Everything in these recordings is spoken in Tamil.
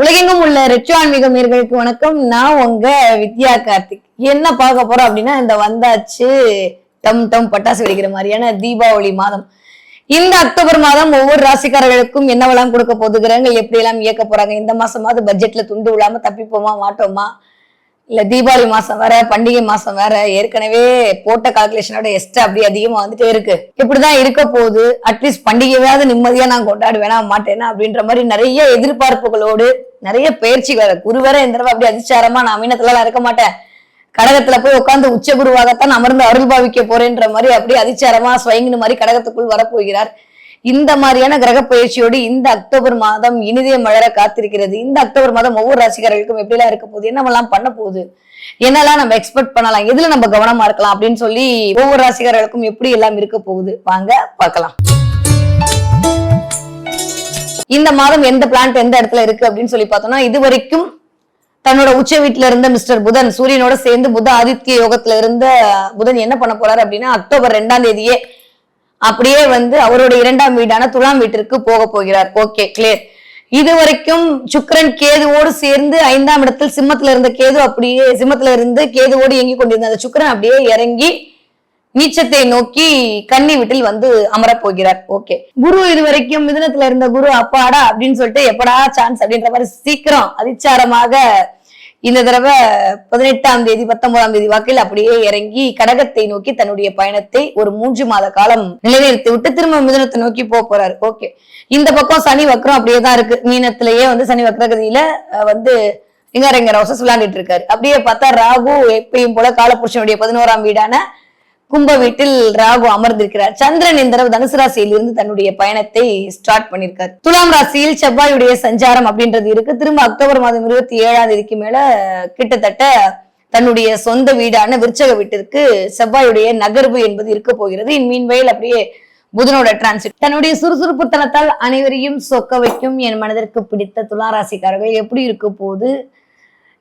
உலகெங்கும் உள்ள ரெட்ரோ ஆன்மீக நேர்களுக்கு வணக்கம். நான் உங்க வித்யா கார்த்திக். என்ன பார்க்க போறோம் அப்படின்னா இந்த வந்தாச்சு டம் டம் பட்டாசு வெடிக்கிற மாதிரியான தீபாவளி மாதம். இந்த அக்டோபர் மாதம் ஒவ்வொரு ராசிக்காரர்களுக்கும் என்னவெல்லாம் கொடுக்க போதுகிறாங்க கிரகங்கள் எப்படி எல்லாம் இயக்க போறாங்க இந்த மாசமாவது பட்ஜெட்ல துண்டு விழாம தப்பிப்போமா மாட்டோமா? இல்ல தீபாவளி மாசம் வேற பண்டிகை மாசம் வேற ஏற்கனவே போட்ட கால்குலேஷனோட எஸ்ட் அப்படி அதிகமா வந்துட்டே இருக்கு. இப்படிதான் இருக்க போகுது. அட்லீஸ்ட் பண்டிகையாவது நிம்மதியா நான் கொண்டாடுவேனா மாட்டேனா அப்படின்ற மாதிரி நிறைய எதிர்பார்ப்புகளோடு நிறைய பயிற்சிகள் குரு வேற இந்த தடவை அப்படி அதிச்சாரமா நான் மீனத்துல இருக்க மாட்டேன். கடகத்துல போய் உட்காந்து உச்ச குருவாகத்தான் அமர்ந்து அருள் பாவிக்க போறேன்ற மாதிரி அப்படியே அதிச்சாரமா ஸ்வயங்கின மாதிரி கடகத்துக்குள் வரப்போகிறார். இந்த மாதிரியான கிரக பயிற்சியோடு இந்த அக்டோபர் மாதம் இனிதே மலர காத்திருக்கிறது. இந்த அக்டோபர் மாதம் ஒவ்வொரு ராசிக்காரர்களுக்கும் எப்படிலாம் இருக்க போகுது? என்னவெல்லாம் பண்ண போகுது? என்னெல்லாம் நம்ம எக்ஸ்பெக்ட் பண்ணலாம்? எதுல நம்ம கவனமா இருக்கலாம்? அப்படின்னு சொல்லி ஒவ்வொரு ராசிக்காரர்களுக்கும் எப்படி எல்லாம் இருக்க போகுது? வாங்க பார்க்கலாம். இந்த மாதம் எந்த பிளான்ட் எந்த இடத்துல இருக்கு அப்படின்னு சொல்லி பார்த்தோம்னா இது வரைக்கும் தன்னோட உச்ச வீட்டுல இருந்த மிஸ்டர் புதன் சூரியனோட சேர்ந்து புத ஆதித்ய யோகத்துல இருந்த புதன் என்ன பண்ண போறாரு அப்படின்னா அக்டோபர் ரெண்டாம் தேதியே அப்படியே வந்து அவருடைய இரண்டாம் வீடான துலாம் வீட்டிற்கு போக போகிறார். ஓகே கிளியர் இது வரைக்கும் கேதுவோடு சேர்ந்து ஐந்தாம் இடத்தில் சிம்மத்துல இருந்த கேது அப்படியே சிம்மத்துல இருந்து கேதுவோடு இயங்கி கொண்டிருந்த அந்த சுக்கிரன் அப்படியே இறங்கி நீச்சத்தை நோக்கி கன்னி வீட்டில் வந்து அமரப் போகிறார். ஓகே குரு இது வரைக்கும் மிதுனத்துல இருந்த குரு அப்பாடா அப்படின்னு சொல்லிட்டு எப்படா சான்ஸ் அப்படின்ற மாதிரி சீக்கிரம் அதிச்சாரமாக இந்த தடவை பதினெட்டாம் தேதி பத்தொன்பதாம் தேதி வாக்கில் அப்படியே இறங்கி கடகத்தை நோக்கி தன்னுடைய பயணத்தை ஒரு மூன்று மாத காலம் நிலைநிறுத்தி விட்டு திரும்ப மிதனத்தை நோக்கி போக போறாரு. ஓகே இந்த பக்கம் சனி வக்கரம் அப்படியே தான் இருக்கு. மீனத்திலேயே வந்து சனி வக்ரகதியில வந்து வந்து இங்கரங்க ரோசஸ் விளையாண்டுட்டு இருக்காரு. அப்படியே பார்த்தா ராகு எப்பயும் போல காலபுருஷனுடைய பதினோராம் வீடான கும்ப வீட்டில் ராகு அமர்ந்திருக்கிறார். சந்திரன் இந்த தடவை தனுசு ராசியில் இருந்து தன்னுடைய பயணத்தை ஸ்டார்ட் பண்ணிருக்காரு. துலாம் ராசியில் செவ்வாயுடைய சஞ்சாரம் அப்படின்றது இருக்கு. திரும்ப அக்டோபர் மாதம் இருபத்தி ஏழாம் தேதிக்கு மேல கிட்டத்தட்ட தன்னுடைய சொந்த வீடான விருச்சக வீட்டிற்கு செவ்வாயுடைய நகர்வு என்பது இருக்க போகிறது. இன் வயல் அப்படியே புதனோட டிரான்சிட் தன்னுடைய சுறுசுறுப்புத்தனத்தால் அனைவரையும் சொக்க வைக்கும் என் மனதிற்கு பிடித்த துலா ராசிக்காரர்கள் எப்படி இருக்க போது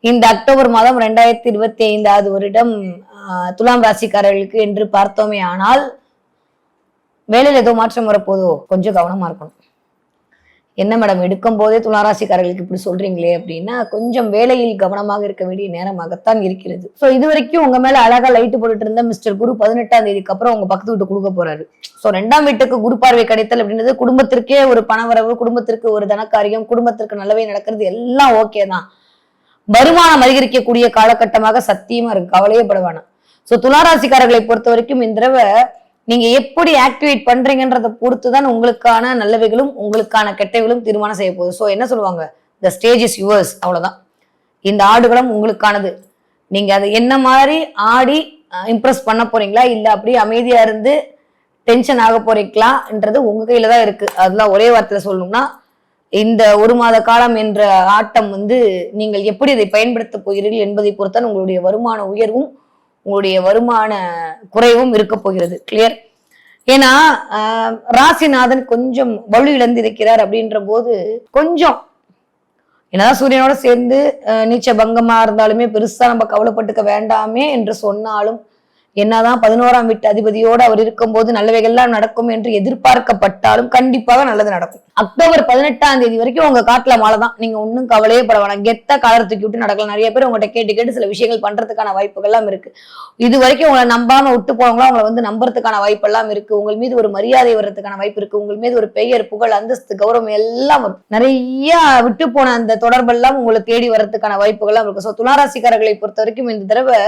இந்த அக்டோபர் மாதம் ரெண்டாயிரத்தி இருபத்தி ஐந்தாவது வருடம் துலாம் ராசிக்காரர்களுக்கு என்று பார்த்தோமே ஆனால் வேலையில் ஏதோ மாற்றம் வரப்போதோ கொஞ்சம் கவனமா இருக்கணும். என்ன மேடம் எடுக்கும் போதே துளாராசிக்காரர்களுக்கு இப்படி சொல்றீங்களே அப்படின்னா கொஞ்சம் வேலையில் கவனமாக இருக்க வேண்டிய நேரமாகத்தான் இருக்கிறது. ஸோ இது வரைக்கும் உங்க மேல அழகா லைட்டு போட்டுட்டு இருந்த மிஸ்டர் குரு பதினெட்டாம் தேதிக்கு அப்புறம் உங்க பக்கத்து வீட்டு கொடுக்க போறாரு. ஸோ ரெண்டாம் வீட்டுக்கு குரு பார்வை கிடைத்தல் அப்படின்றது குடும்பத்திற்கே ஒரு பணவரவு குடும்பத்திற்கு ஒரு தனக்காரியம் குடும்பத்திற்கு நல்லவே நடக்கிறது எல்லாம் ஓகே தான். வருமானம் அதிகரிக்கக்கூடிய காலகட்டமாக சத்தியமா இருக்கு. கவலையே வேணாம். ஸோ துளாராசிக்காரர்களை பொறுத்த வரைக்கும் இந்த தடவை நீங்க எப்படி ஆக்டிவேட் பண்றீங்கன்றத பொறுத்து தான் உங்களுக்கான நல்லவைகளும் உங்களுக்கான கெட்டவைகளும் தீர்மானம் செய்ய போகுது. ஸோ என்ன சொல்லுவாங்க? த ஸ்டேஜ் இஸ் யுவர்ஸ் அவ்வளோதான் இந்த ஆடுகளம் உங்களுக்கானது. நீங்க அதை என்ன மாதிரி ஆடி இம்ப்ரெஸ் பண்ண போறீங்களா? இல்லை அப்படியே அமைதியா இருந்து டென்ஷன் ஆக போறீங்களான்றது உங்க கையில தான் இருக்கு. அதெல்லாம் ஒரே வார்த்தையில சொல்லணும்னா இந்த ஒரு மாத காலம் என்ற ஆட்டம் வந்து நீங்கள் எப்படி இதை பயன்படுத்த போகிறீர்கள் என்பதை பொறுத்தான் உங்களுடைய வருமான உயர்வும் உங்களுடைய வருமான குறைவும் இருக்க போகிறது. கிளியர் ஏன்னா ராசிநாதன் கொஞ்சம் வலு இழந்து இருக்கிறார் அப்படின்ற போது கொஞ்சம் என்னதான் சூரியனோட சேர்ந்து நீச்ச பங்கமா இருந்தாலுமே பெருசா நம்ம கவலைப்பட்டுக்க வேண்டாமே என்று சொன்னாலும் என்னதான் பதினோராம் வீட்டு அதிபதியோடு அவர் இருக்கும்போது நல்லவைகள்லாம் நடக்கும் என்று எதிர்பார்க்கப்பட்டாலும் கண்டிப்பாக நல்லது நடக்கும். அக்டோபர் பதினெட்டாம் தேதி வரைக்கும் உங்க காட்டுல மழை தான் நீங்க ஒன்றும் கவலையே பட வேணாம். கெத்த காலர் தூக்கி விட்டு நடக்கலாம். நிறைய பேர் உங்கள்கிட்ட கேட்டு கேட்டு சில விஷயங்கள் பண்றதுக்கான வாய்ப்புகள்லாம் இருக்கு. இது வரைக்கும் உங்களை நம்பாம விட்டு போனவங்களும் அவங்களை வந்து நம்புறதுக்கான வாய்ப்பெல்லாம் இருக்கு. உங்கள் மீது ஒரு மரியாதை வர்றதுக்கான வாய்ப்பு இருக்கு. உங்கள் மீது ஒரு பெயர் புகழ் அந்தஸ்து கௌரவம் எல்லாம் வரும். நிறைய விட்டு போன அந்த தொடர்பெல்லாம் உங்களை தேடி வர்றதுக்கான வாய்ப்புகள்லாம் இருக்கு. ஸோ துளாராசிக்காரர்களை பொறுத்த வரைக்கும் இந்த தடவை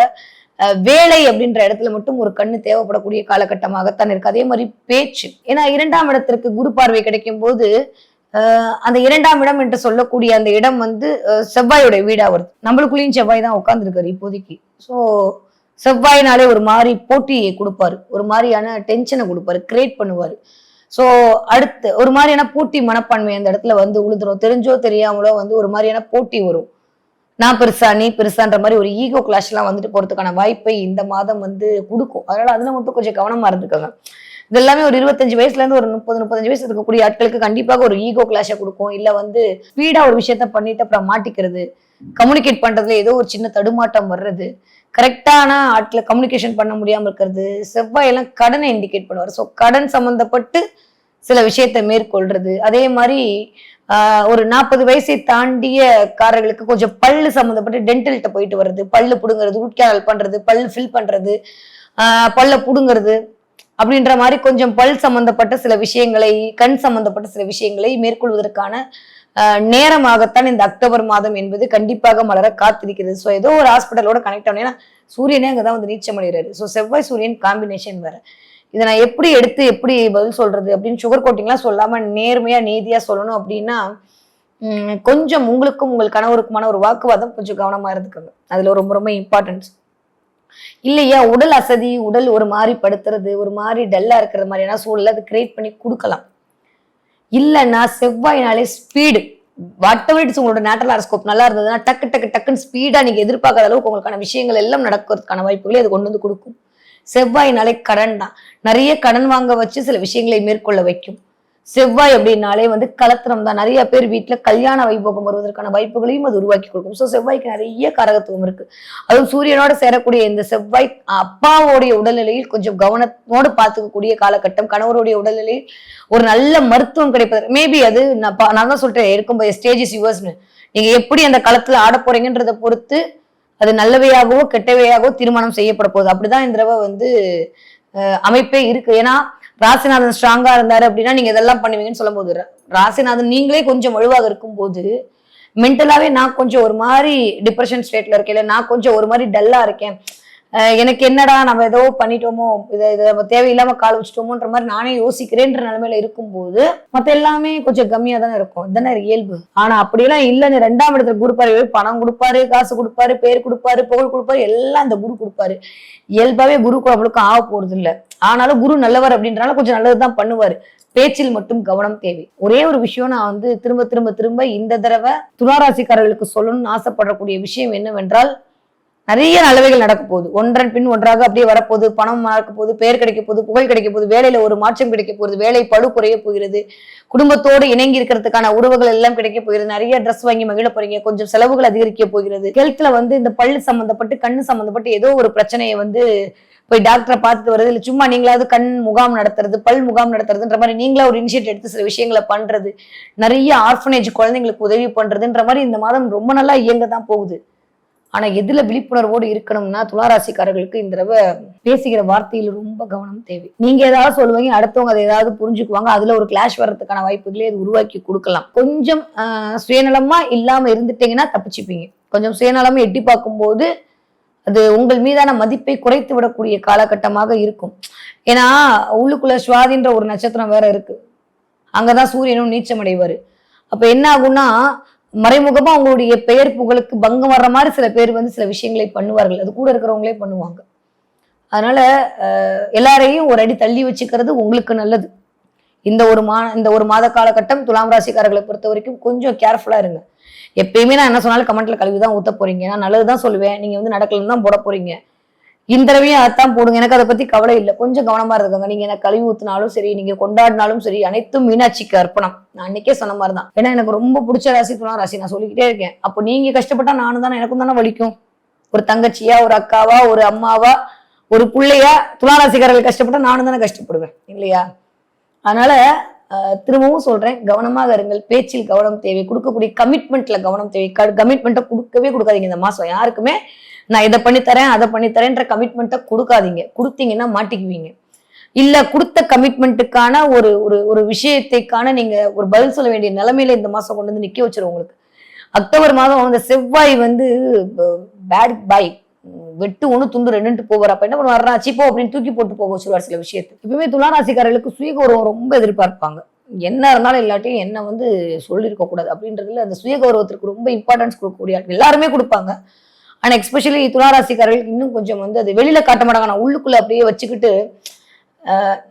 வேலை அப்படின்ற இடத்துல மட்டும் ஒரு கண்ணு தேவைப்படக்கூடிய காலகட்டமாகத்தான் இருக்கு. அதே மாதிரி பேச்சு. ஏன்னா இரண்டாம் இடத்திற்கு குரு பார்வை கிடைக்கும் போது அந்த இரண்டாம் இடம் என்று சொல்லக்கூடிய அந்த இடம் வந்து செவ்வாயோட வீடா வருது. நம்மளுக்குள்ளேயும் செவ்வாய் தான் உட்காந்துருக்காரு இப்போதைக்கு. ஸோ செவ்வாயினாலே ஒரு மாதிரி போட்டியை கொடுப்பாரு. ஒரு மாதிரியான டென்ஷனை கொடுப்பாரு. கிரியேட் பண்ணுவாரு. ஸோ அடுத்து ஒரு மாதிரியான போட்டி மனப்பான்மை அந்த இடத்துல வந்து உழுதுரும் தெரிஞ்சோ தெரியாமலோ வந்து ஒரு மாதிரியான போட்டி வரும். நான் பெருசா நீ பெருசான்ற மாதிரி ஒரு ஈகோ கிளாஷ் எல்லாம் வந்துட்டு போறதுக்கான வாய்ப்பை இந்த மாதம் வந்து கொடுக்கும். அதனால அதுல மட்டும் கொஞ்சம் கவனமா இருந்துக்கோங்க. இது எல்லாமே ஒரு இருபத்தஞ்சு வயசுல இருந்து ஒரு முப்பது முப்பத்தஞ்சு வயசு இருக்கக்கூடிய ஆட்களுக்கு கண்டிப்பாக ஒரு ஈகோ கிளாஷை கொடுக்கும். இல்ல வந்து ஸ்பீடா ஒரு விஷயத்த பண்ணிட்டு அப்புறம் மாட்டிக்கிறது. கம்யூனிகேட் பண்றதுல ஏதோ ஒரு சின்ன தடுமாட்டம் வர்றது. கரெக்டான ஆட்களை கம்யூனிகேஷன் பண்ண முடியாம இருக்கிறது. செவ்வாய் எல்லாம் கடனை இண்டிகேட் பண்ணுவார். ஸோ கடன் சம்மந்தப்பட்டு சில விஷயத்தை மேற்கொள்றது. அதே மாதிரி ஒரு நாற்பது வயசை தாண்டிய காரர்களுக்கு கொஞ்சம் பல்லு சம்மந்தப்பட்ட டென்டல்கிட்ட போயிட்டு வர்றது பல்லு பிடுங்கிறது ரூட் கேனல் பல்லு ஃபில் பண்ணுறது பல்ல பிடுங்கிறது அப்படின்ற மாதிரி கொஞ்சம் பல் சம்மந்தப்பட்ட சில விஷயங்களை கண் சம்மந்தப்பட்ட சில விஷயங்களை மேற்கொள்வதற்கான நேரமாகத்தான் இந்த அக்டோபர் மாதம் என்பது கண்டிப்பாக மலர காத்திருக்கிறது. ஸோ ஏதோ ஒரு ஹாஸ்பிட்டலோட கனெக்ட் ஆகணும் ஏன்னா சூரியனே அங்கதான் வந்து நீச்சம் அடைகிறாரு ஸோ செவ்வாய் சூரியன் காம்பினேஷன் வேறு. இதை நான் எப்படி எடுத்து எப்படி பதில் சொல்றது அப்படின்னு சுகர் கோட்டிங்லாம் சொல்லாம நேர்மையா நீதியா சொல்லணும் அப்படின்னா கொஞ்சம் உங்களுக்கும் உங்கள் கணவருக்குமான ஒரு வாக்குவாதம் கொஞ்சம் கவனமா இருந்துக்கோங்க. அதுல ரொம்ப ரொம்ப இம்பார்ட்டன்ஸ் இல்லையா உடல் அசதி உடல் ஒரு மாதிரி படுத்துறது ஒரு மாதிரி டல்லா இருக்கிற மாதிரியான சூழலை அது கிரியேட் பண்ணி கொடுக்கலாம். இல்லைன்னா செவ்வாய்னாலே ஸ்பீடு வாட் எவர் இட்ஸ் உங்களோட நேட்டல் ஆரோஸ்கோப் நல்லா இருந்ததுன்னா டக்கு டக்கு டக்குன்னு ஸ்பீடா நீங்க எதிர்பார்க்காத அளவுக்கு உங்களுக்கான விஷயங்கள் எல்லாம் நடக்கிறதுக்கான வாய்ப்புகளை அது கொண்டு வந்து கொடுக்கும். செவ்வாய்னாலே கடன் தான். நிறைய கடன் வாங்க வச்சு சில விஷயங்களை மேற்கொள்ள வைக்கும். செவ்வாய் அப்படின்னாலே வந்து கலத்திரம் தான். நிறைய பேர் வீட்டில் கல்யாண வைபோகம் வருவதற்கான வாய்ப்புகளையும் அது உருவாக்கி கொடுக்கும். ஸோ செவ்வாய்க்கு நிறைய காரகத்துவம் இருக்கு. அதுவும் சூரியனோட சேரக்கூடிய இந்த செவ்வாய் அப்பாவோடைய உடல்நிலையில் கொஞ்சம் கவனத்தோடு பார்த்துக்கக்கூடிய காலகட்டம். கணவருடைய உடல்நிலையில் ஒரு நல்ல மருத்துவம் கிடைப்பது. மேபி அது நான் நான் தான் சொல்றேன் இருக்கும்போது ஸ்டேஜஸ் யுவர்ஸ்னு நீங்க எப்படி அந்த களத்துல ஆட போறீங்கன்றதை பொறுத்து அது நல்லவையாகவோ கெட்டவையாகவோ தீர்மானம் செய்யப்பட போகுது. அப்படிதான் இந்த தடவை வந்து அமைப்பே இருக்கு. ஏன்னா ராசிநாதன் ஸ்ட்ராங்கா இருந்தாரு அப்படின்னா நீங்க இதெல்லாம் பண்ணுவீங்கன்னு சொல்லும் போது ராசிநாதன் நீங்களே கொஞ்சம் வலுவாக இருக்கும் போது மென்டலாவே நான் கொஞ்சம் ஒரு மாதிரி டிப்ரெஷன் ஸ்டேட்ல இருக்கேன். இல்ல நான் கொஞ்சம் ஒரு மாதிரி டல்லா இருக்கேன். எனக்கு என்னடா நம்ம ஏதோ பண்ணிட்டோமோ இதை இதை நம்ம தேவையில்லாம கால் வச்சுட்டோமோன்ற மாதிரி நானே யோசிக்கிறேன்ற நிலைமையில இருக்கும்போது மத்த எல்லாமே கொஞ்சம் கம்மியா தானே இருக்கும். இதுதானே இயல்பு. ஆனா அப்படியெல்லாம் இல்லைன்னு ரெண்டாம் இடத்துல குரு பணம் கொடுப்பாரு காசு கொடுப்பாரு பேர் கொடுப்பாரு புகழ் கொடுப்பாரு எல்லாம் அந்த குரு கொடுப்பாரு. இயல்பாவே குருக்கு அவளுக்கு ஆக போறது இல்ல. ஆனாலும் குரு நல்லவர் அப்படின்றனால கொஞ்சம் நல்லதுதான் பண்ணுவாரு. பேச்சில் மட்டும் கவனம் தேவை. ஒரே ஒரு விஷயம் நான் வந்து திரும்ப திரும்ப திரும்ப இந்த தடவை துளாராசிக்காரர்களுக்கு சொல்லணும்னு ஆசைப்படக்கூடிய விஷயம் என்னவென்றால் நிறைய நல்லவைகள் நடக்க போகுது. ஒன்றன் பின் ஒன்றாக அப்படியே வரப்போகுது. பணம் நடக்க போகுது. பேர் கிடைக்க போகுது. புகழ் கிடைக்க போகுது. வேலையில ஒரு மாற்றம் கிடைக்க போகுது. வேலை பழு குறைய போகிறது. குடும்பத்தோடு இணங்கி இருக்கிறதுக்கான உறவுகள் எல்லாம் கிடைக்க போகிறது. நிறைய ட்ரெஸ் வாங்கி மகிழ போறீங்க. கொஞ்சம் செலவுகள் அதிகரிக்க போகிறது. ஹெல்த்ல வந்து இந்த பல் சம்பந்தப்பட்டு கண்ணு சம்பந்தப்பட்டு ஏதோ ஒரு பிரச்சனையை வந்து போய் டாக்டரை பார்த்துட்டு வருது இல்லை. சும்மா நீங்களாவது கண் முகாம் நடத்துறது பல் முகாம் நடத்துறதுன்ற மாதிரி நீங்களா ஒரு இனிஷியேட் எடுத்து சில விஷயங்களை பண்றது. நிறைய ஆர்ஃபனேஜ் குழந்தைங்களுக்கு உதவி பண்றதுன்ற மாதிரி இந்த மாதம் ரொம்ப நல்லா இயங்க தான் போகுது. ஆனா எதுல விழிப்புணர்வோடு இருக்கணும்னா துளாராசிக்காரர்களுக்கு இந்த தடவை பேசுகிற வார்த்தையில் ரொம்ப கவனம் தேவை. நீங்க ஏதாவது சொல்லுவீங்க அடுத்தவங்க அதை ஏதாவது புரிஞ்சுக்குவாங்க அதுல ஒரு கிளாஷ் வர்றதுக்கான வாய்ப்புகளே அது உருவாக்கி கொடுக்கலாம். கொஞ்சம் சுயநலமா இல்லாம இருந்துட்டீங்கன்னா தப்பிச்சுப்பீங்க. கொஞ்சம் சுயநலமா எட்டி பார்க்கும்போது அது உங்கள் மீதான மதிப்பை குறைத்து விடக்கூடிய காலகட்டமாக இருக்கும். ஏன்னா உள்ளுக்குள்ள சுவாதின்ற ஒரு நட்சத்திரம் வேற இருக்கு. அங்கதான் சூரியனும் நீச்சம் அடைவாரு அப்ப என்ன ஆகும்னா மறைமுகமா அவங்களுடைய பெயர் புகழுக்கு பங்கம் வர்ற மாதிரி சில பேர் வந்து சில விஷயங்களை பண்ணுவார்கள். அது கூட இருக்கிறவங்களே பண்ணுவாங்க. அதனால எல்லாரையும் ஒரு அடி தள்ளி வச்சுக்கிறது உங்களுக்கு நல்லது. இந்த ஒரு மா இந்த ஒரு மாத காலகட்டம் துலாம் ராசிக்காரர்களை பொறுத்த வரைக்கும் கொஞ்சம் கேர்ஃபுல்லா இருங்க. எப்பயுமே நான் என்ன சொன்னாலும் கமெண்ட்ல கழுவி தான் ஊத்த போறீங்க. நான் நல்லதுதான் சொல்லுவேன். நீங்க வந்து நடக்கலன்னு தான் போட போறீங்க. இந்த தடவையும் அதைத்தான் போடுங்க. எனக்கு அதை பத்தி கவலை இல்லை. கொஞ்சம் கவனமா இருக்காங்க நீங்க எனக்கு கழுவி ஊத்தினாலும் சரி நீங்க கொண்டாடினாலும் சரி அனைத்தும் மீனாட்சிக்கு அர்ப்பணம். நான் அன்னைக்கே சொன்ன மாதிரி தான் ஏன்னா எனக்கு ரொம்ப பிடிச்ச ராசி துலாம் ராசி. நான் சொல்லிக்கிட்டே இருக்கேன். அப்போ நீங்க கஷ்டப்பட்டா நானும் தானே எனக்கும் தானே வலிக்கும். ஒரு தங்கச்சியா ஒரு அக்காவா ஒரு அம்மாவா ஒரு பிள்ளையா துளாராசிக்காரர்கள் கஷ்டப்பட்டா நானும் தானே கஷ்டப்படுவேன். இல்லையா? அதனால திரும்பவும் சொல்றேன் கவனமாக இருங்கள். பேச்சில் கவனம் தேவை. கொடுக்கக்கூடிய கமிட்மெண்ட்ல கவனம் தேவை. கமிட்மெண்ட்டை கொடுக்கவே கொடுக்காதீங்க. இந்த மாசம் யாருக்குமே நான் இதை பண்ணித்தரேன் அதை பண்ணித்தரேன்ற கமிட்மெண்ட்டை கொடுக்காதீங்க. கொடுத்தீங்கன்னா மாட்டிக்குவீங்க. இல்ல கொடுத்த கமிட்மெண்ட்டுக்கான ஒரு ஒரு ஒரு விஷயத்தைக்கான நீங்க ஒரு பதில் சொல்ல வேண்டிய நிலைமையில இந்த மாசம் கொண்டு வந்து நிக்க வச்சிரும் உங்களுக்கு. அக்டோபர் மாதம் அந்த செவ்வாய் வந்து பேட் பாய் வெட்டு ஒன்று துண்டு ரெண்டுன்ட்டு போவார். அப்ப என்ன பண்ணுவாருன்னா சிப்போ அப்படின்னு தூக்கி போட்டு போக வச்சுருவார் சில விஷயத்தை. எப்பவுமே துளாராசிக்காரர்களுக்கு சுயகௌரவம் ரொம்ப எதிர்பார்ப்பாங்க. என்ன இருந்தாலும் இல்லாட்டியும் என்ன வந்து சொல்லியிருக்க கூடாது அப்படின்றதுல அந்த சுயகௌரவத்திற்கு ரொம்ப இம்பார்ட்டன்ஸ் கொடுக்கக்கூடிய எல்லாருமே கொடுப்பாங்க. ஆனால் எக்ஸ்பெஷலி துளாராசிக்காரர்களுக்கு இன்னும் கொஞ்சம் வந்து அது வெளியில் காட்ட மாட்டாங்க. நான் உள்ளுக்குள்ளே அப்படியே வச்சுக்கிட்டு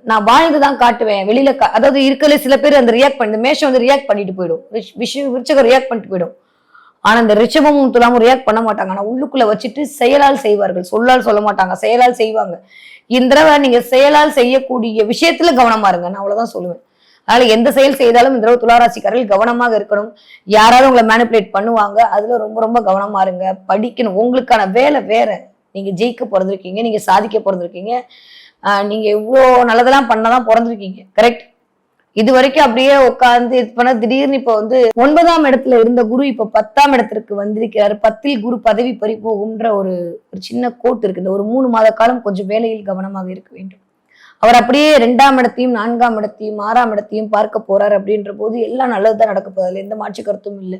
நான் வாழ்ந்து தான் காட்டுவேன். வெளியில கா- அதாவது இருக்கல சில பேர் அந்த ரியாக்ட் பண்ணி மேஷம் வந்து ரியாக்ட் பண்ணிட்டு போயிடும். ரிஷ்- விஷயம் விருச்சகம் ரியாக்ட் பண்ணிட்டு போயிடும். ஆனா இந்த ரிஷபமும் துலாமும் ரியாக்ட் பண்ண மாட்டாங்க. ஆனா உள்ளுக்குள்ள வச்சுட்டு செயலால் செய்வார்கள். சொல்லால் சொல்ல மாட்டாங்க. செயலால் செய்வாங்க. இந்த தடவை நீங்க செயலால் செய்யக்கூடிய விஷயத்துல கவனமா இருங்க. நான் அவ்வளவுதான் சொல்லுவேன். அதனால எந்த செயல் செய்தாலும் இந்த துளாராசிக்காரர்கள் கவனமாக இருக்கணும். யாராவது உங்களை மேனிப்புலேட் பண்ணுவாங்க. அதுல ரொம்ப ரொம்ப கவனமா இருங்க. படிக்கணும். உங்களுக்கான வேலை வேற. நீங்க ஜெயிக்க பிறந்திருக்கீங்க நீங்க சாதிக்க பிறந்திருக்கீங்க ஆஹ் நீங்க எவ்வளோ நல்லதெல்லாம் பண்ணதான் பிறந்திருக்கீங்க. கரெக்ட் இது வரைக்கும் அப்படியே உட்கார்ந்து இது பண்ண திடீர்னு இப்ப வந்து ஒன்பதாம் இடத்துல இருந்த குரு இப்ப பத்தாம் இடத்திற்கு வந்திருக்கிறாரு. பத்தில் குரு பதவி பறிப்போகும்ன்ற ஒரு ஒரு சின்ன கோட் இருக்குது ஒரு மூணு மாத காலம் கொஞ்சம் வேலையில் கவனமாக இருக்க வேண்டும். அவர் அப்படியே ரெண்டாம் இடத்தையும் நான்காம் இடத்தையும் ஆறாம் இடத்தையும் பார்க்க போறாரு அப்படின்ற போது எல்லாம் நல்லதுதான் நடக்க போகுது. அதுல எந்த மாற்று கருத்தும் இல்லை.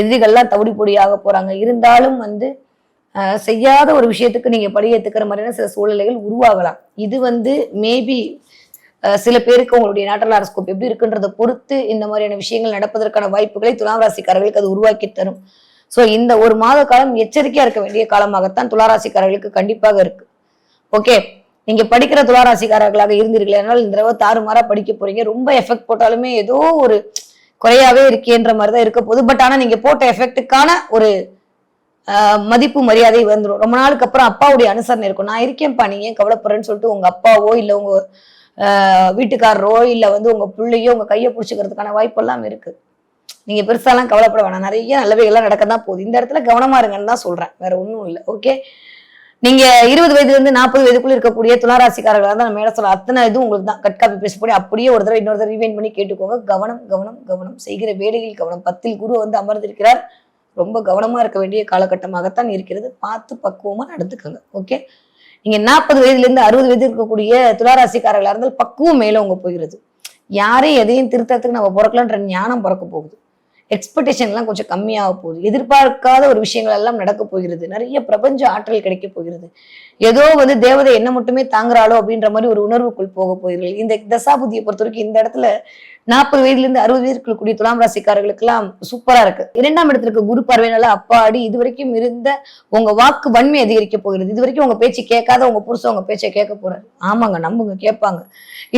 எதிரிகள்லாம் தவிடி பொடியாக போறாங்க. இருந்தாலும் வந்து செய்யாத ஒரு விஷயத்துக்கு நீங்க படியேத்துக்கிற மாதிரியான சில சூழ்நிலைகள் உருவாகலாம். இது வந்து மேபி சில பேருக்கு உங்களுடைய நேட்டல் ஹாரஸ்கோப் எப்படி இருக்குன்றதை பொறுத்து இந்த மாதிரியான விஷயங்கள் நடப்பதற்கான வாய்ப்புகளை துலாம் ராசிக்காரர்களுக்கு அது உருவாக்கி தரும். ஸோ இந்த ஒரு மாத காலம் எச்சரிக்கையா இருக்க வேண்டிய காலமாகத்தான் துளாராசிக்காரர்களுக்கு கண்டிப்பாக இருக்கு. ஓகே நீங்க படிக்கிற துளாராசிக்காரர்களாக இருந்தீர்களானால் இந்த தடவை தாறுமாறா படிக்க போறீங்க. ரொம்ப எஃபெக்ட் போட்டாலுமே ஏதோ ஒரு குறையாவே இருக்கேன்ற மாதிரி தான் இருக்க போகுது. பட் ஆனா நீங்க போட்ட எஃபெக்ட்டுக்கான ஒரு மதிப்பு மரியாதை வந்துடும் ரொம்ப நாளுக்கு அப்புறம் அப்பாவுடைய அனுசரணை இருக்கும். நான் இருக்கேன்ப்பா நீ ஏன் கவலைப்படுறேன்னு சொல்லிட்டு உங்க அப்பாவோ இல்லை உங்க வீட்டுக்காரரோ இல்லை வந்து உங்க பிள்ளையோ உங்க கையை பிடிச்சிக்கிறதுக்கான வாய்ப்பெல்லாம் இருக்கு. நீங்க பெருசாலாம் கவலைப்பட வேணாம். நிறைய நல்லவைகள்லாம் நடக்க தான் போகுது. இந்த இடத்துல கவனமா இருங்கன்னு தான் சொல்றேன். வேற ஒன்றும் இல்லை. ஓகே நீங்க இருபது வயதுல இருந்து நாற்பது வயதுக்குள்ள இருக்கக்கூடிய துளாராசிக்காரர்களாக தான் மேல சொல்ல அத்தனை இதுவும் உங்களுக்கு தான். கட் காப்பி பேஸ்ட் பண்ணி அப்படியே ஒரு தடவை இன்னொரு தடவை ரிவைன் பண்ணி கேட்டுக்கோங்க. கவனம் கவனம் கவனம். செய்கிற வேலையில் கவனம். பத்தில் குரு வந்து அமர்ந்திருக்கிறார். ரொம்ப கவனமா இருக்க வேண்டிய காலகட்டமாகத்தான் இருக்கிறது. பார்த்து பக்குவமா நடந்துக்கோங்க. ஓகே நீங்க நாற்பது வயதுல இருந்து அறுபது வயது இருக்கக்கூடிய துளாராசிக்காரர்களா இருந்தால் பக்குவம் மேல உங்க போகிறது. யாரையும் எதையும் திருத்தத்துக்கு நம்ம பிறக்கலான்ற ஞானம் பிறக்க போகுது. எக்ஸ்பெக்டேஷன்லாம் கொஞ்சம் கம்மியாக போகுது. எதிர்பார்க்காத ஒரு விஷயங்கள் எல்லாம் நடக்க போகிறது. நிறைய பிரபஞ்ச ஆற்றல் கிடைக்க போகிறது. ஏதோ வந்து தேவதை என்ன மட்டுமே தாங்குறாளோ அப்படின்ற மாதிரி ஒரு உணர்வுக்குள் போக போகிறீர்கள். இந்த தசாபுதியை பொறுத்த வரைக்கும் இந்த இடத்துல நாற்பது வயதுலேருந்து அறுபது வயது கூடிய துலாம் ராசிக்காரர்களுக்கெல்லாம் சூப்பராக இருக்கு. இரண்டாம் இடத்திற்கு குரு பார்வையினால அப்பாடி இது வரைக்கும் இருந்த உங்க வாக்கு வன்மை அதிகரிக்க போகிறது. இது வரைக்கும் உங்க பேச்சு கேட்காத உங்க புருஷன் உங்க பேச்சை கேட்க போறாரு. ஆமாங்க நம்புங்க கேட்பாங்க.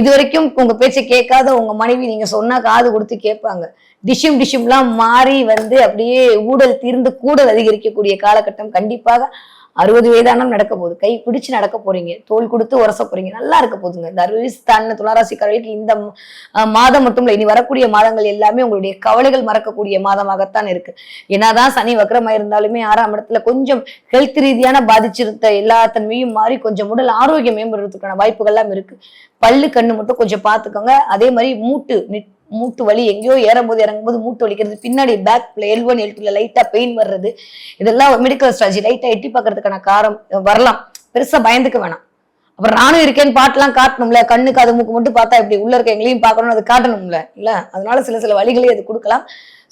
இது வரைக்கும் உங்க பேச்சை கேட்காத உங்க மனைவி நீங்க சொன்னா காது கொடுத்து கேட்பாங்க. டிஷும் டிஷும்லாம் மாறி வந்து அப்படியே ஊடல் தீர்ந்து கூடல் அதிகரிக்கக்கூடிய காலகட்டம். கண்டிப்பாக அறுபது வயதானம் நடக்க போகுது. கை பிடிச்சு நடக்க போறீங்க. தோல் கொடுத்து உரச போறீங்க. நல்லா இருக்க போகுதுங்க. இந்த அறுபது துளாராசிக்காரர்களுக்கு இந்த மாதம் மட்டும் இல்லை இனி வரக்கூடிய மாதங்கள் எல்லாமே உங்களுடைய கவலைகள் மறக்கக்கூடிய மாதமாகத்தான் இருக்கு. என்னதான் சனி வக்கரமா இருந்தாலுமே ஆறாம் இடத்துல கொஞ்சம் ஹெல்த் ரீதியான பாதிச்சிருந்த எல்லா தன்மையும் மாறி கொஞ்சம் உடல் ஆரோக்கியம் மேம்படுறதுக்கான வாய்ப்புகள்லாம் இருக்கு. பல்லு கண்ணு மட்டும் கொஞ்சம் பார்த்துக்கோங்க. அதே மாதிரி மூட்டு மூட்டு வலி எங்கேயோ ஏறும்போது இறங்கும்போது மூட்டு வலிக்கிறது பின்னாடி பேக் எல் ஒன் எல் டூல லைட்டா பெயின் வர்றது இதெல்லாம் மெடிக்கல் ஸ்ட்ராஜி லைட்டா எட்டி பார்க்கறதுக்கான காரம் வரலாம். பெருசா பயந்துக்க வேணாம். அப்புறம் நானும் இருக்கேன்னு பாட்டுலாம் காட்டணும்ல. கண்ணுக்கு அது மூக்கு மட்டும் பார்த்தா இப்படி உள்ள இருக்க எங்களையும் பார்க்கணும் அது காட்டணும்ல. இல்ல? அதனால சில சில வழிகளையும் அது கொடுக்கலாம்.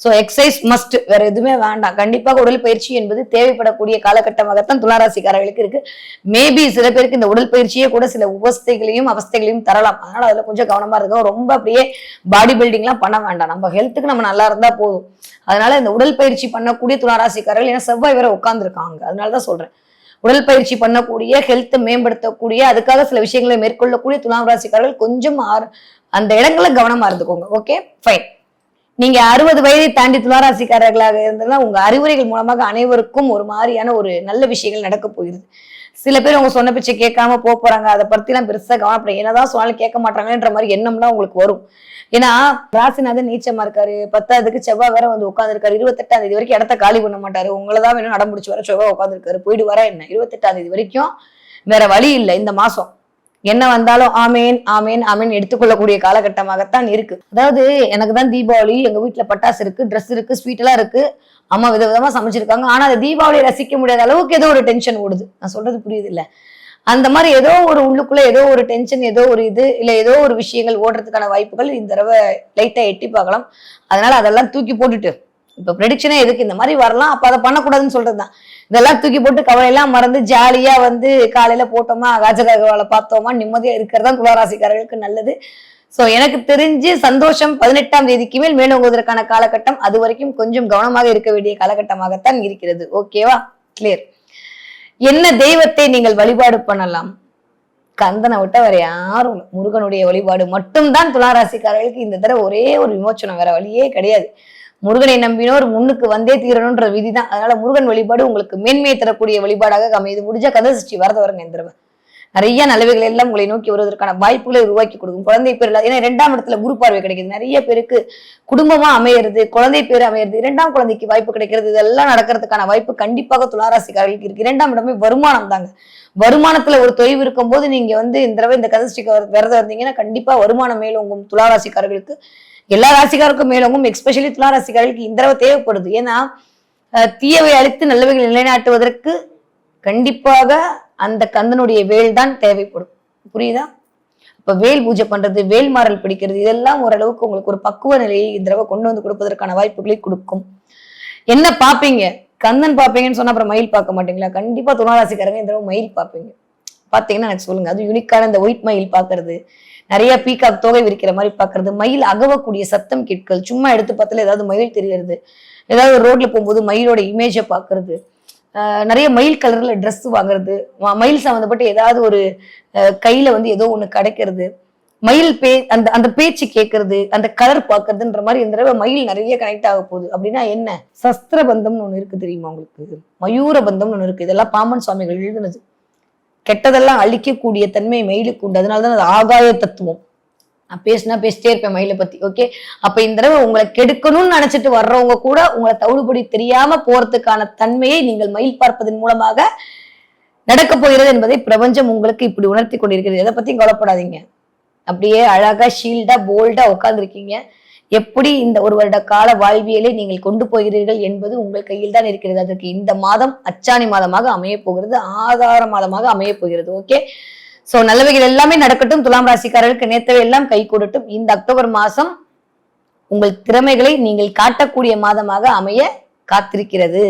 ஸோ எக்ஸசைஸ் மஸ்ட் வேற எதுவுமே வேண்டாம். கண்டிப்பாக உடல் பயிற்சி என்பது தேவைப்படக்கூடிய காலகட்டமாகத்தான் துளாராசிக்காரர்களுக்கு இருக்கு. மேபி சில பேருக்கு இந்த உடல் பயிற்சியே கூட சில உபஸ்தைகளையும் அவஸ்தைகளையும் தரலாம். அதனால அதுல கொஞ்சம் கவனமா இருக்கும் ரொம்ப அப்படியே பாடி பில்டிங்லாம் பண்ண வேண்டாம். நம்ம ஹெல்த்துக்கு நம்ம நல்லா இருந்தா போதும். அதனால இந்த உடல் பயிற்சி பண்ணக்கூடிய துளாராசிக்காரர்கள் ஏன்னா செவ்வாய் வேற உட்காந்துருக்காங்க அதனாலதான் சொல்றேன். உடல் பயிற்சி பண்ணக்கூடிய ஹெல்த்தை மேம்படுத்தக்கூடிய அதுக்காக சில விஷயங்களை மேற்கொள்ளக்கூடிய துலாம் ராசிக்காரர்கள் கொஞ்சம் ஆர்- அந்த இடங்களை கவனமா இருந்துக்கோங்க. ஓகே ஃபைன் நீங்க அறுபது வயதை தாண்டி துளாராசிக்காரர்களாக இருந்ததுனா உங்க அறிவுரைகள் மூலமாக அனைவருக்கும் ஒரு மாதிரியான ஒரு நல்ல விஷயங்கள் நடக்க போகிறது. சில பேர் உங்க சொன்ன பிச்சை கேட்காம போக போறாங்க. அதை பத்திலாம் பெருசா கவனப்பட என்னதான் சொன்னாலும் கேட்க மாட்டாங்கன்ற மாதிரி எண்ணம்லாம் உங்களுக்கு வரும். ஏன்னா ராசிநாதன் நீச்சமா இருக்காரு. பத்தாவதுக்கு செவ்வாய் வேற வந்து உட்காந்துருக்காரு இருபத்தெட்டாம் தேதி வரைக்கும் இடத்த காலி பண்ண மாட்டாரு. உங்களை தான் வேணும். நடமுடிச்சு வர செவ்வாய் உட்காந்துருக்காரு போயிட்டு வர என்ன? இருபத்தெட்டாம் தேதி வரைக்கும் வேற வழி இல்லை இந்த மாசம். என்ன வந்தாலும் ஆமேன் ஆமேன் ஆமேன் எடுத்துக்கொள்ளக்கூடிய காலகட்டமாகத்தான் இருக்கு. அதாவது எனக்கு தான் தீபாவளி எங்க வீட்டுல பட்டாசு இருக்கு ட்ரெஸ் இருக்கு ஸ்வீட் எல்லாம் இருக்கு. அம்மா விதவிதமா சமைச்சிருக்காங்க. ஆனா அதை தீபாவளியை ரசிக்க முடியாத அளவுக்கு ஏதோ ஒரு டென்ஷன் ஓடுது. நான் சொல்றது புரியுது இல்ல அந்த மாதிரி ஏதோ ஒரு உள்ளுக்குள்ள ஏதோ ஒரு டென்ஷன் ஏதோ ஒரு இது இல்ல ஏதோ ஒரு விஷயங்கள் ஓடுறதுக்கான வாய்ப்புகள் இந்த தடவை லைட்டா எட்டி பார்க்கலாம். அதனால அதெல்லாம் தூக்கி போட்டுட்டு இப்ப ப்ரெடிக்ஷனே எதுக்கு? இந்த மாதிரி வரலாம் அப்போ அதை பண்ணக்கூடாதுன்னு சொல்றதுதான். இதெல்லாம் தூக்கி போட்டு கவலையெல்லாம் மறந்து ஜாலியா வந்து காலையில போட்டோமா காஜராகவால பார்த்தோமா நிம்மதியா இருக்கிறதா துளாராசிக்காரர்களுக்கு நல்லது. ஸோ எனக்கு தெரிஞ்சு சந்தோஷம் பதினெட்டாம் தேதிக்கு மேல் மேலோங்குவதற்கான காலகட்டம் அது வரைக்கும் கொஞ்சம் கவனமாக இருக்க வேண்டிய காலகட்டமாகத்தான் இருக்கிறது. ஓகேவா கிளியர் என்ன தெய்வத்தை நீங்கள் வழிபாடு பண்ணலாம்? கந்தனை விட்ட வேற யாரும் முருகனுடைய வழிபாடு மட்டும்தான் துளாராசிக்காரர்களுக்கு இந்த தடவை ஒரே ஒரு விமோச்சனம் வேற வழியே கிடையாது. முருகனை நம்பினோர் முன்னுக்கு வந்தே தீரனுன்ற விதி தான் அதனால முருகன் வழிபாடு உங்களுக்கு மேன்மையை தரக்கூடிய வழிபாடாக அமையுது. முடிஞ்ச கந்த சஷ்டி வரத வருங்க இந்த நிறைய நல்லவைகள் எல்லாம் உங்களை நோக்கி வருவதற்கான வாய்ப்புகளை உருவாக்கி கொடுக்கும். குழந்தை பேர் ஏன்னா இரண்டாம் இடத்துல குரு பார்வை கிடைக்குது. நிறைய பேருக்கு குடும்பமா அமையிறது குழந்தை பேர் அமையிறது இரண்டாம் குழந்தைக்கு வாய்ப்பு கிடைக்கிறது இதெல்லாம் நடக்கிறதுக்கான வாய்ப்பு கண்டிப்பாக துளாராசிக்காரர்களுக்கு இருக்கு. இரண்டாம் இடமே வருமானம் தாங்க. வருமானத்துல ஒரு தொய்வு இருக்கும் போது நீங்க வந்து இந்த தடவை இந்த கதஸ்டிக்கு விரதம் இருந்தீங்கன்னா கண்டிப்பா வருமானம் மேலோங்கும் துளாராசிக்காரர்களுக்கு. எல்லா ராசிக்காருக்கும் மேலோங்கும் எக்ஸ்பெஷலி துளாராசிக்காரர்களுக்கு இந்த தடவை தேவைப்படுது. ஏன்னா தீயவை அழித்து நல்லவைகள் நிலைநாட்டுவதற்கு கண்டிப்பாக அந்த கந்தனுடைய வேல் தான் தேவைப்படும். புரியுதா? இப்போ வேல் பூஜை பண்றது வேல் மாறல் பிடிக்கிறது இதெல்லாம் ஓரளவுக்கு உங்களுக்கு ஒரு பக்குவ நிலையை இந்த தடவை கொண்டு வந்து கொடுப்பதற்கான வாய்ப்புகளை கொடுக்கும். என்ன பார்ப்பீங்க? கந்தன் பார்ப்பீங்கன்னு சொன்னா அப்புறம் மயில் பார்க்க மாட்டீங்களா? கண்டிப்பா துணாராசிக்காரங்க இந்த தடவை மயில் பார்ப்பீங்க. பாத்தீங்கன்னா எனக்கு சொல்லுங்க அது யூனிக்கான இந்த ஒயிட் மயில் பாக்குறது நிறைய பீக்காக் தொகை விரிக்கிற மாதிரி பாக்குறது மயில் அகவக்கூடிய சத்தம் கேட்கல் சும்மா எடுத்து பார்த்தால ஏதாவது மயில் தெரியறது ஏதாவது ரோட்ல போகும்போது மயிலோட இமேஜை பாக்குறது நிறைய மயில் கலர்ல ட்ரெஸ் வாங்குறது. மயில் சம்மந்தப்பட்ட ஏதாவது ஒரு கையில வந்து ஏதோ ஒண்ணு கிடைக்கிறது. மயில் பே அந்த அந்த பேச்சு கேட்கறது அந்த கலர் பார்க்கறதுன்ற மாதிரி இந்த தடவை மயில் நிறைய கனெக்ட் ஆக போகுது. அப்படின்னா என்ன? சஸ்திர பந்தம்னு ஒன்று இருக்கு தெரியுமா உங்களுக்கு? மயூர பந்தம்னு ஒன்று இருக்கு. இதெல்லாம் பாமன் சுவாமிகள் எழுதுனது. கெட்டதெல்லாம் அழிக்கக்கூடிய தன்மை மயிலுக்கு உண்டு. அதனாலதான் அது ஆகாய தத்துவம். நான் பேசினா பேசிட்டே இருப்பேன் மயிலை பத்தி ஓகே அப்ப இந்த தடவை உங்களை கெடுக்கணும்னு நினைச்சிட்டு வர்றவங்க கூட உங்களை தவிடுபடி தெரியாம போறதுக்கான தன்மையை நீங்கள் மயில் பார்ப்பதன் மூலமாக நடக்க போகிறது என்பதை பிரபஞ்சம் உங்களுக்கு இப்படி உணர்த்தி கொண்டிருக்கிறது. எதை பத்தியும் கவலைப்படாதீங்க. அப்படியே அழகா ஷீல்டா போல்டா உட்காந்துருக்கீங்க எப்படி இந்த ஒரு வருட கால வாழ்வியலை நீங்கள் கொண்டு போகிறீர்கள் என்பது உங்கள் கையில் தான் இருக்கிறது. அதற்கு இந்த மாதம் அச்சாணி மாதமாக அமைய போகிறது. ஆதார மாதமாக அமைய போகிறது. ஓகே சோ நல்லவைகள் எல்லாமே நடக்கட்டும். துலாம் ராசிக்காரர்களுக்கு நேத்தவை எல்லாம் கை கொடுட்டும். இந்த அக்டோபர் மாசம் உங்கள் திறமைகளை நீங்கள் காட்டக்கூடிய மாதமாக அமைய காத்திருக்கிறது.